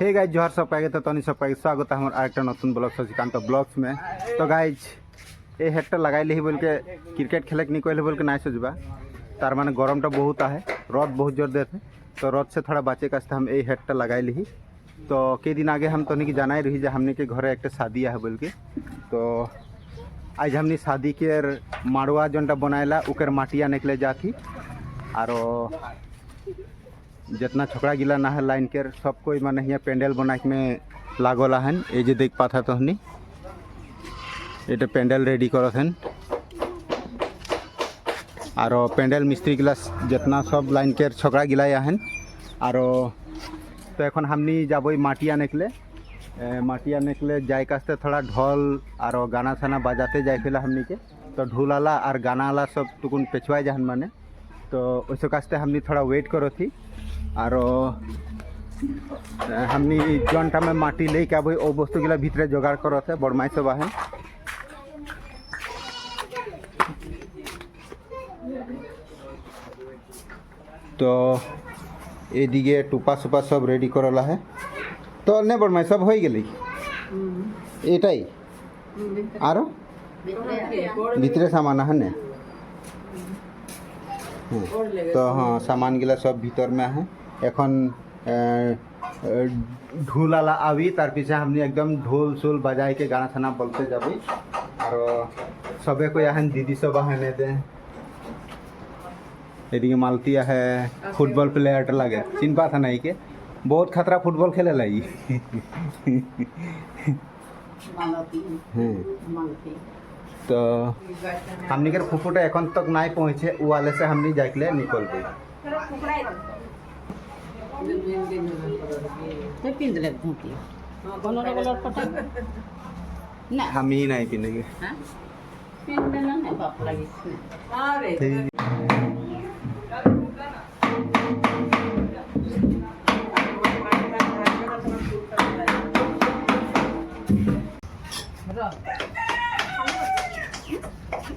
Hey guys जोहर सबका तो तनि सबका स्वागत है हमारे एक नतून ब्लग शशिकांत ब्लग्स में तो गाइज़ ये हेडटा लगे ली बोल के क्रिकेट खेले के निकल बोल के ना सोचबा तार मैंने तो बहुत आए रद बहुत ज़ोर देते तो रद से थोड़ा बाचे का हम ये हेडटा लगे ली तो कई दिन आगे हम तनिक जाना रही जो हमने के घरे एक शादी है बोल के तो आज हमने शादी के मारुआ जनटा बनाएला उकर माटिया निकले जाती और जितना छोकरा गिला ना है लाइन के सब कोई माने यहाँ पेंडल बना के में लागल हन ये जे देख पाता तो हनी এটা প্যান্ডেল রেডি করছেন আর প্যান্ডেল মিস্ত্রি গিলা যেতনা সব লাইনকের ছকরা গিলাই আহেন আর তো এখন হামনি যাবই মাটিয়া নেকলে এ, মাটিয়া নেকলে যাই কাছতে থোড়া ঢোল আর গানা সানা বাজাতে যাই ফেলে হামনিকে তো ঢুলালা আর গানালা সব টুকুন পেছুয়াই যাহান মানে তো ওইসব কাছতে হামনি থোড়া ওয়েট করো আৰু আমি জনটামে মাটি লৈ কাবৈ ও বস্তুগিলা ভিতরে জোগাড় করতে বড়মাই সব আহেন তো এদিকে টুপা সুপা সব রেডি করালা হ্যাঁ তো নে বড়মাই সব হয়ে গেলি? এটাই? আরও? ভিতরে। সামান আহেন না? हाँ। तो हाँ सामान गला सब भीतर में है। एखन वाला आवि तार पीछे हम एकदम ढोल सोल बजाए के गाना थाना बोलते जाबी। और सबे को यहाँ दीदी सब आने दे। यदि मालतिया है फुटबॉल प्लेयर लगे। चिन पा था नहीं के? बहुत खतरा फुटबॉल खेले लगी तो हमने के फुफुटा एखन तक नहीं पहुँचे वो वाले से हमने जाके निकल गई हम ही नहीं पिंदेंगे Thank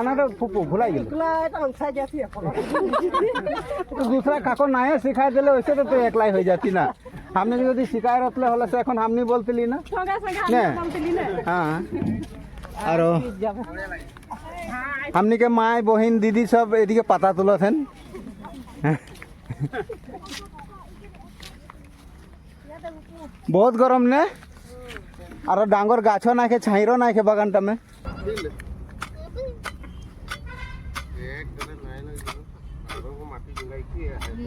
ঠিকানাটা ভুলাই গেল। দুসরা কাকো নাই শিখাই দিলে ওইসে তো তুই একলাই হয়ে যাতি না। আপনি যদি শিখায় রাখলে হলে সে এখন আপনি বলতিলি না? হ্যাঁ। আর। আপনিকে বহিন দিদি সব এদিকে পাতা তুলতেন। বহুত গরম নে? আর ডাঙ্গর গাছও নাইখে ছাইরও নাখে বাগানটা মে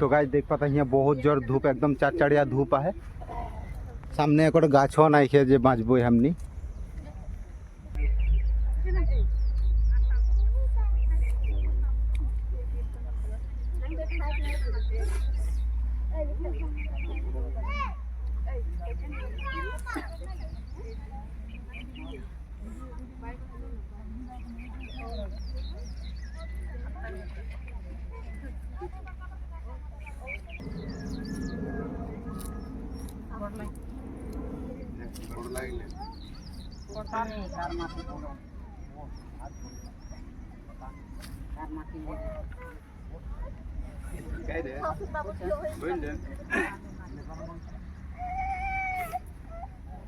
तो गाइस देख पाता यहाँ बहुत ज़ोर धूप, एकदम चाचड़िया धूप है। सामने एक गाछो नहीं है, जो बाँचबो हमनी। पता नहीं कार माटी कार माटी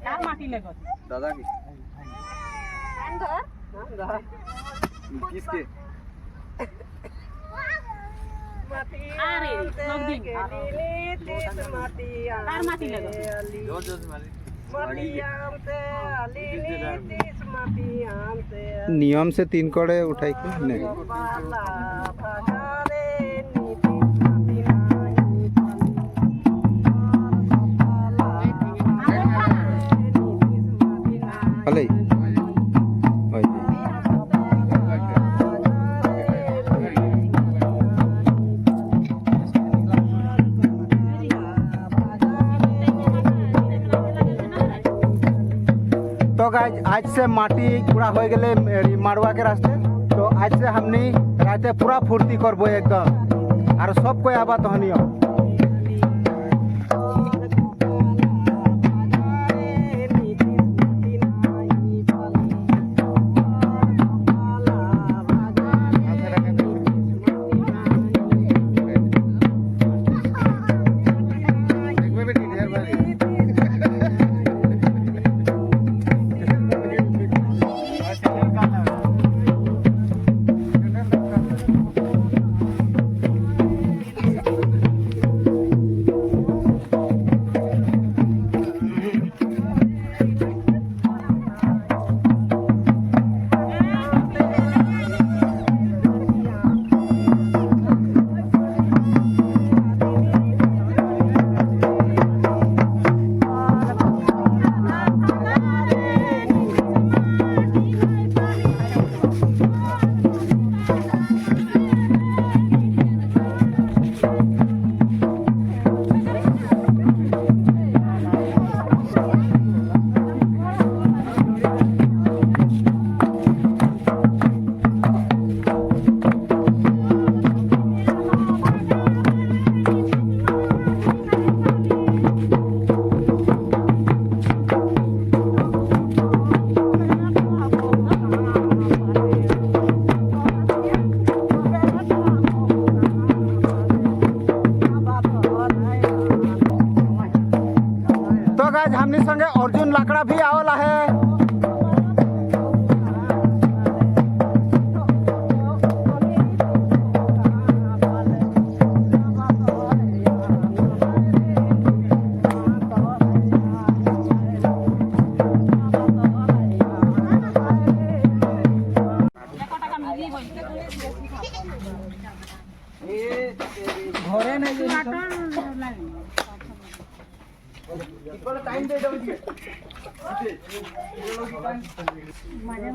कार माटी लेगो दादा की किसके अरे नगदी कार माटी लेगो नियम से तीन कड़े उठाई के नहीं? तो गाइज आज से माटी पूरा हो गए मारवा के रास्ते तो आज से हमनी राते पूरा फुर्ती करबो एकदम और सब कोई आबा तो हनियो हमने संगे अर्जुन लाकड़ा भी आवला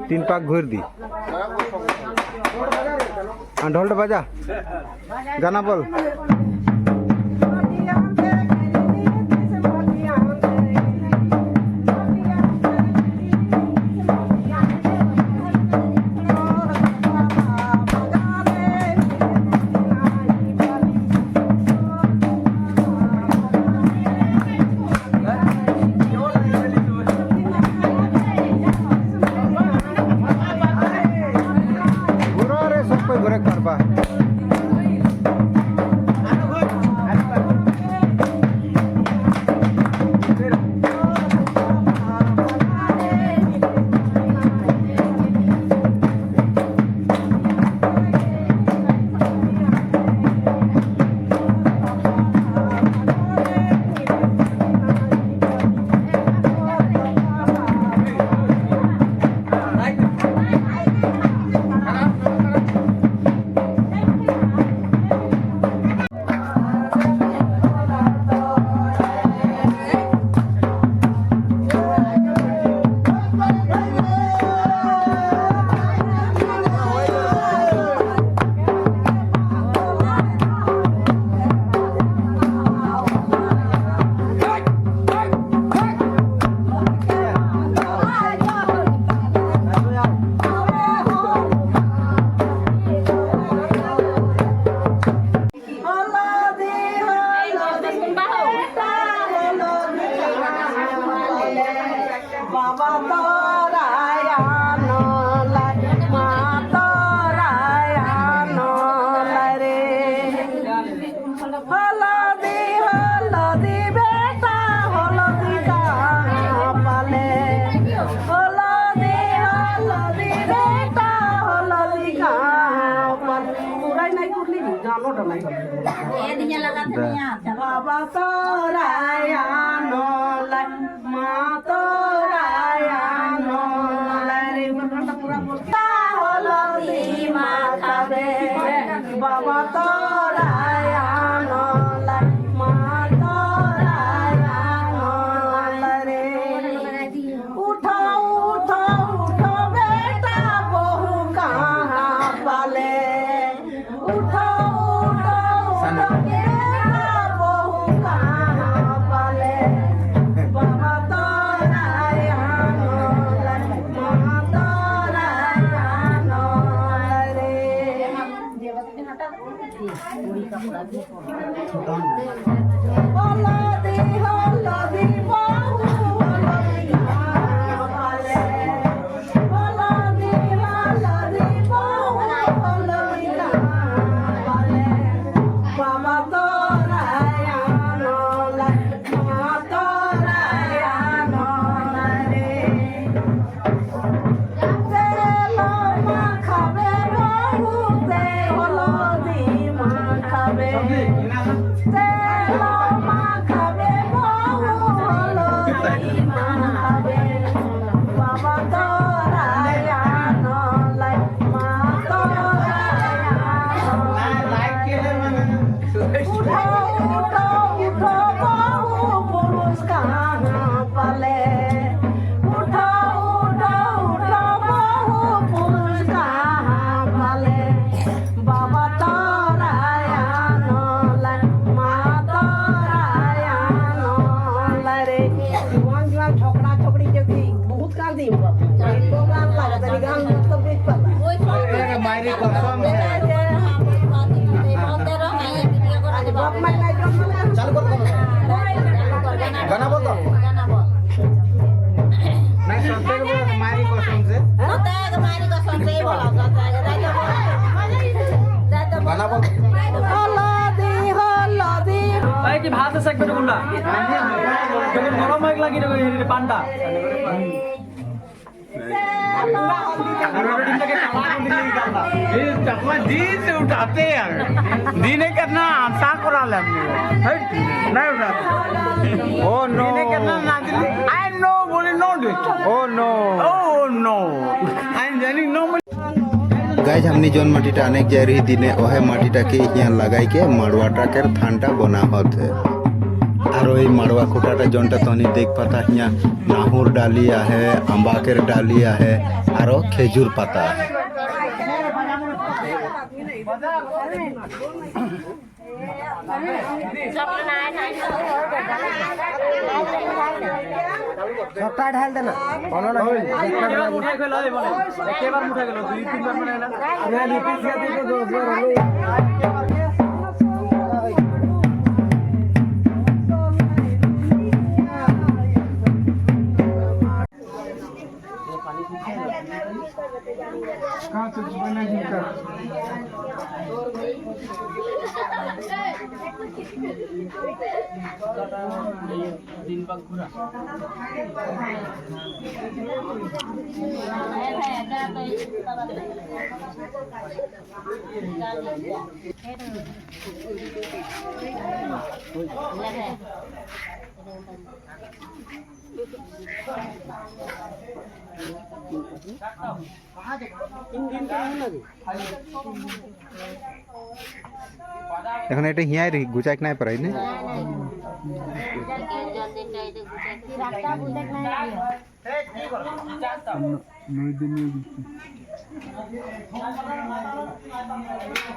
তিন পাক ঘুর দি। ঢোলটা বাজা। গানা বল। করে করবা বাবা তোরায়ান লাই মা তোরায়ান হলদি ভাই কি ভাত আছে একবার কোনটা যখন গরম হয়ে লাগি তখন হেরি পান্ডা আর ওটা ডিমটাকে কালা করে দিলে কি কালা ये चकमा जी से उठाते यार दी ने करना आशा करा ले अपने हट नहीं उठाते ও নো दी ने करना ना दिले आई नो बोले know do O no oh no आई जानी नो গাইজ हमने जौन माटीटा अनेक जा रही दिने ओहे माटीटाके यहाँ लगाई के माड़वाटाकेर थानटा बना होते और वही मड़वा कुटाटा जोनटा तनी तो देख पाता। हिया नाहूर डालिया है अम्बा के डालिया है और खेजूर पाता है। सबटा ढाल देना। कोनो ना मुठा के लो बोले एक बार मुठा के लो तीन बार माने ना। मैं लिपिस के दे दो दो একেবারে মুঠাই খেলো দুই তিনবার মানে না এখন এটা হিয়াই রে গুচাইক নাই পারাই না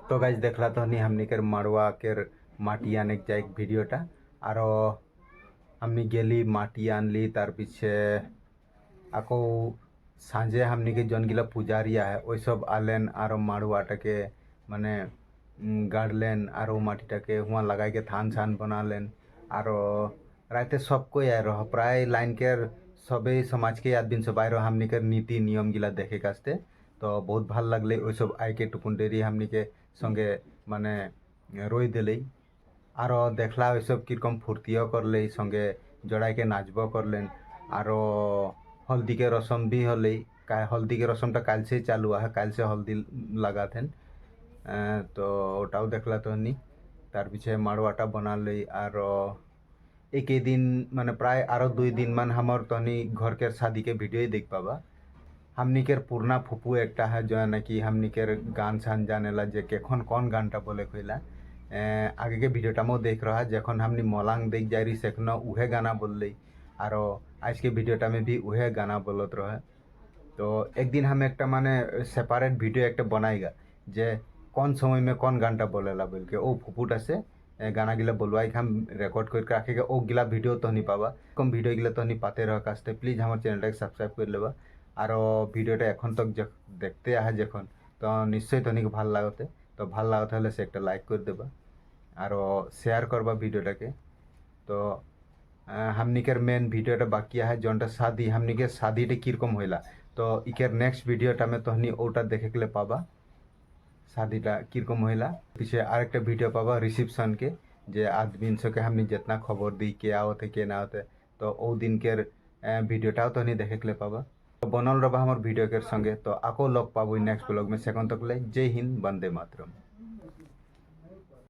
তো গাইজ দেখলা তো নি हमनिकर मारवा केर মাটি আনেক যাইক ভিডিওটা আরো আমি গেলি মাটি আনলি তার পিছে আকৌ সাঁজে हमनिके জনগিলা পূজারিয়া হয় ওইসব আলেন আরো মাড়ুয়াটাকে মানে উম, গাড়লেন আর ও মাটিটাকে হুয়া লাগাইকে থান ছান বানালেন আরো রাতে সবকই আর প্রায় লাইনকের সবে সমাজকে আদবিন সবাইরও হামনিকের নীতি নিয়মগুলা দেখে কাছতে তো বহুত ভাল লাগলে ওইসব আইকে টুকুন দেরি হামনিকে সঙ্গে মানে রই দিলেই আরও দেখলা ওইসব কীরকম ফুর্তিও করলেই সঙ্গে জড়াইকে নাচব করলেন। আরও হলদিকে রসম বি হলেই হলদিকে রসমটা কালসেই চালু, আহে, কালসে হলদি লাগাতেন। তো ওটাও দেখলা তো নি। তার পিছে মাড়োয়াটা বানালেই আরও একই দিন মানে প্রায় আরও দুই দিন মান আমার তনি ঘরকের শাদিকে ভিডিওই দেখ পাবা। হামনিকের পুরনা ফুপু একটা, হয় जो নাকি হামনিকের গান ছান জানেলা যে কেখন কোন গানটা বলে কইলা। आगे के वीडियो टामो देख रहा है जखन हमने मलांग देख जा रही सेखन उहे गाना बोल रही और आज के वीडियोटा में भी उहे गाना बोलत रहे तो एक दिन हम एक माने सेपारेट वीडियो एक बनाएगा जे कौन समय में कौन गानटा बोलेला बोल के ओ फुफुटा से ए, गाना गिला बोलवाई के हम रेकर्ड करके रखेगा ओ गिला वीडियो तो नहीं पावा कम वीडियो गिला तो नहीं पाते रह कास्ते प्लीज हमारे चैनल सब्सक्राइब कर लेबा আর ভিডিওটা এখন তক যখ- দেখতে আহে যখন তো নিশ্চয়ই তনিক ভাল লাগতে তো ভাল লাগতে হলে সে একটা লাইক করে দেবা আরও শেয়ার করবা ভিডিওটাকে। তো হামনিকের মেন ভিডিওটা বাকি আহে জনটা শাদি হামনিকের শাদিটা কীরকম হইলা? তো, ইকের নেক্সট ভিডিওটা আমি তহনি ওটা দেখে গেলে পাবা। শাদিটা কীরকম হইলা? পিছিয়ে আরেকটা ভিডিও পাবা রিসিপশনকে যে আদমিনসকে হামনি যেতনা খবর দিই, কে আওতে কে না হতে তো ও দিনকের ভিডিওটাও তহনি দেখে গেলে পাবা। তো বনল রবা আমার ভিডিওকের সঙ্গে। তো, আকো লগ পাবো নেক্সট ব্লগ মে। সেখন তকলে জয় হিন্দ, বন্দে মাতরম।